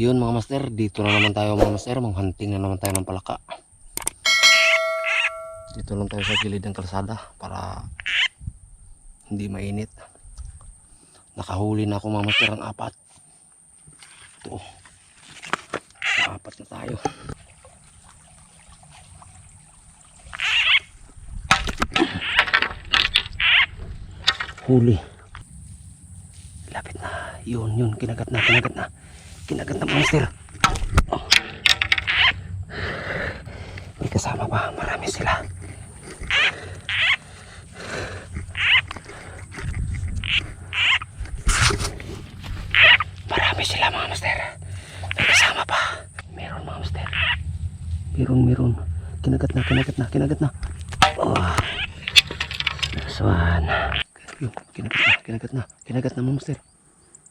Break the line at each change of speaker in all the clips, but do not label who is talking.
Yun mga master, dito na naman tayo mga master, manghunting na naman tayo ng palaka. Dito lang tayo sa gilid ng kalsada para hindi mainit. Nakahuli na ako mga master ang apat. Ito. Apat na tayo. Huli. Lapit na. Yun, yun. Kinagat na, kinagat na. Kinagat na monster. Oh. May kasama pa. Marami sila. Marami sila mga master. May kasama pa. Meron mga master. Meron, meron. Kinagat na, kinagat na, kinagat na. Oh. Nice one. Kinagat na, kinagat na, kinagat na mga master.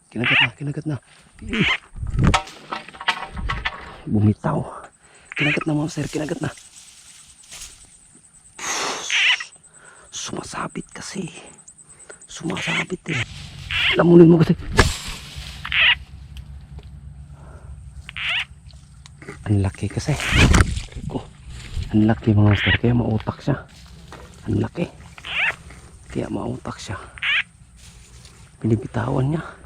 Kinagat na, kinagat na. Bumitaw. Kinagat na mga master, kinagat na. Sumasabit kasi. Sumasabit eh. Lamunin mo kasi. Ang laki kasi. Ko. Ang laki mga master, kaya mautak siya. Ang laki. Kaya mautak siya. Pinibitawan niya.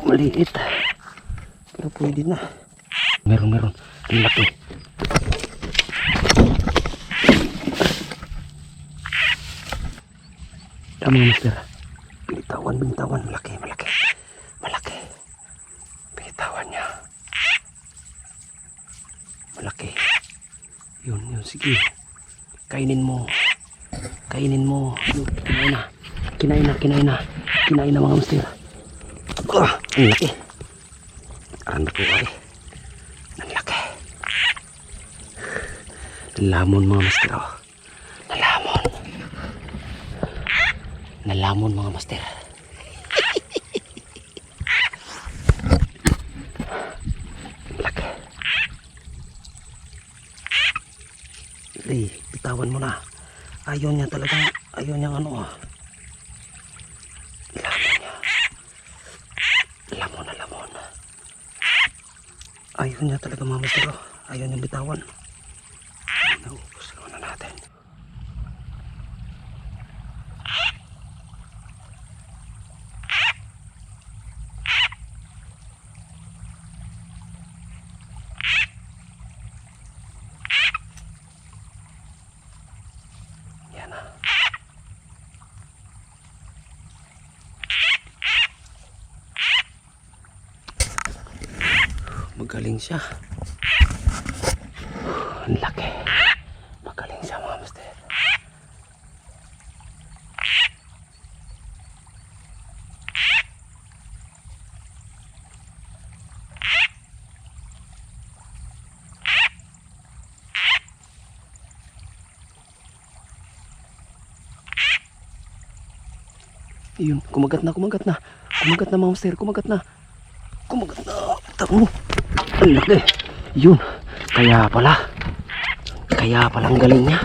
Maliit. Pero pwede na. Meron, meron. Ang laki. Tama mga master. Binitawan, binitawan. Malaki, malaki. Malaki. Binitawan niya. Malaki. Yun, yun. Sige. Kainin mo. Kainin mo. Yun, kinain na. Kinain na, kinain na. Kinain na mga master. Ah, ang laki. Ang laki ay. Ang laki. Lamon mga master. Oh. Nalamon. Nalamon mga master. Laki. Hey, bitawan mo na. Ayaw niya talaga. Ayaw niya ano ah. Lamon niya. Lamon na lamon. Ayaw niya talaga oh. Ayaw niya bitawan. Naubos na natin. Yan na. Magaling siya. Ang laki. Magaling siya mga master. Yun, kumagat na, kumagat na. Kumagat na mga master, kumagat na. Kumagat na. Tango. Ang. Yun. Kaya pala. Kaya pala ang galing niya.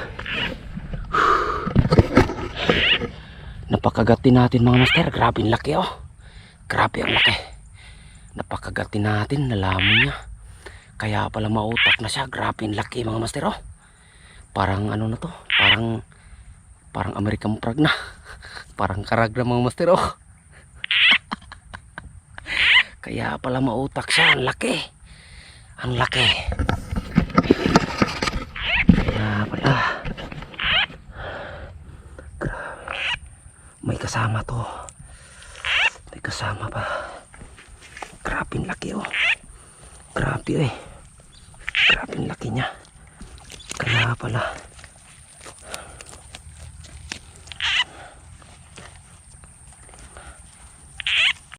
Napakagatin natin mga master. Grabe ang laki oh. Grabe ang laki. Napakagatin natin. Nalaman niya. Kaya pala mautak na siya. Grabe ang laki mga master oh. Parang ano na to. Parang parang American frog na. Parang karag na mga master oh. Kaya pala mautak siya. Ang laki. Ang laki. Kaya pala. Grabe. May kasama to. May kasama pa. Grabe laki oh. Grabe eh. Grabe laki niya. Kaya pala.